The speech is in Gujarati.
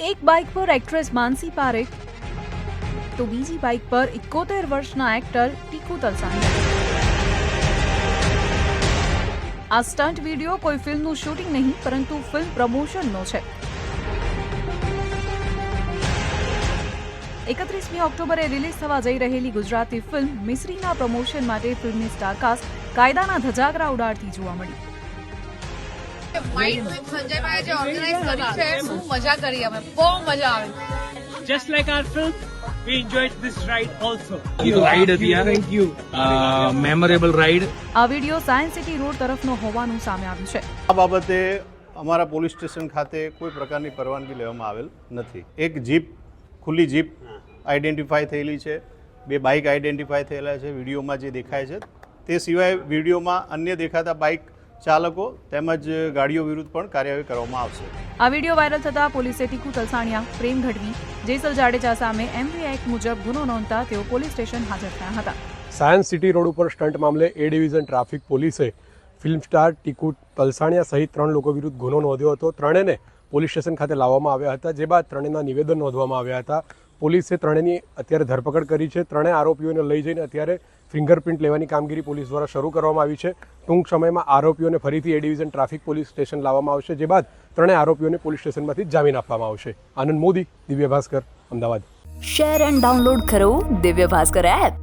એક બાઇક પર એક્ટ્રેસ માનસી પારેખ, તો બીજી બાઇક પર એકોતેર વર્ષના એક્ટર ટીકુ તલસાણી. આ સ્ટન્ટ વીડિયો કોઈ ફિલ્મનું શૂટિંગ નહીં, પરંતુ ફિલ્મ પ્રમોશનનો છે. એકત્રીસમી ઓક્ટોબરે રિલીઝ થવા જઈ રહેલી ગુજરાતી ફિલ્મ મિસરીના પ્રમોશન માટે ફિલ્મની સ્ટારકાસ્ટ કાયદાના ધજાગરા ઉડાડતી જોવા મળી. સંજયભાઈ જે ઓર્ગેનાઇઝ કરી છે શું મજા કરી અમે બહુ મજા આવી. Just like our film, we enjoyed this ride also. Ride હતી થેન્ક યુ મેમોરેબલ રાઈડ આ વીડિયો સાયન્સ સિટી રોડ તરફનો હોવાનું સામે આવ્યું છે. આ બાબતે અમારા પોલીસ સ્ટેશન ખાતે કોઈ પ્રકારની પરવાનગી લેવામાં આવેલ નથી. એક જીપ ખુલ્લી જીપ આઈડેન્ટિફાય થયેલી છે. બે બાઇક આઈડેન્ટિફાઈ થયેલા છે વિડીયોમાં જે દેખાય છે. તે સિવાય વિડીયોમાં અન્ય દેખાતા બાઇક ચાલકો તેમજ ગાડીઓ વિરુદ્ધ પણ કાર્યવાહી કરવામાં આવશે. આ વીડિયો વાયરલ થતા પોલીસે ટીકુ તલસાણિયા પ્રેમ ગઢવી જેસલ જાડેજા સામે એમવી એક્ટ મુજબ ગુનો નોંધતા તેઓ પોલીસ સ્ટેશન હાજર થયા હતા. સાયન્સ સિટી રોડ ઉપર સ્ટન્ટ મામલે એ ડિવિઝન ટ્રાફિક પોલીસે ફિલ્મ સ્ટાર ટીકુ પલસાણિયા સહિત ત્રણ લોકો વિરુદ્ધ ગુનો નોંધ્યો હતો. ત્રણેયને પોલીસ સ્ટેશન ખાતે લાવવામાં આવ્યા હતા જે બાદ ત્રણેયના નિવેદન નોંધવામાં આવ્યા હતા. પોલીસે ત્રણેયની અત્યારે ધરપકડ કરી છે. ત્રણેય આરોપીઓને લઈ જઈને અત્યારે ફિંગરપ્રિન્ટ લેવાની કામગીરી પોલીસ દ્વારા શરૂ કરવામાં આવી છે. ટૂંક સમયમાં આરોપીઓને ફરીથી A division traffic police station લાવવામાં આવશે. જે બાદ ત્રણેય આરોપીઓને પોલીસ સ્ટેશનમાંથી જામીન આપવામાં આવશે. Anand Modi, Divya Bhaskar, Ahmedabad. Share and download કરો દિવ્ય ભાસ્કર એપ.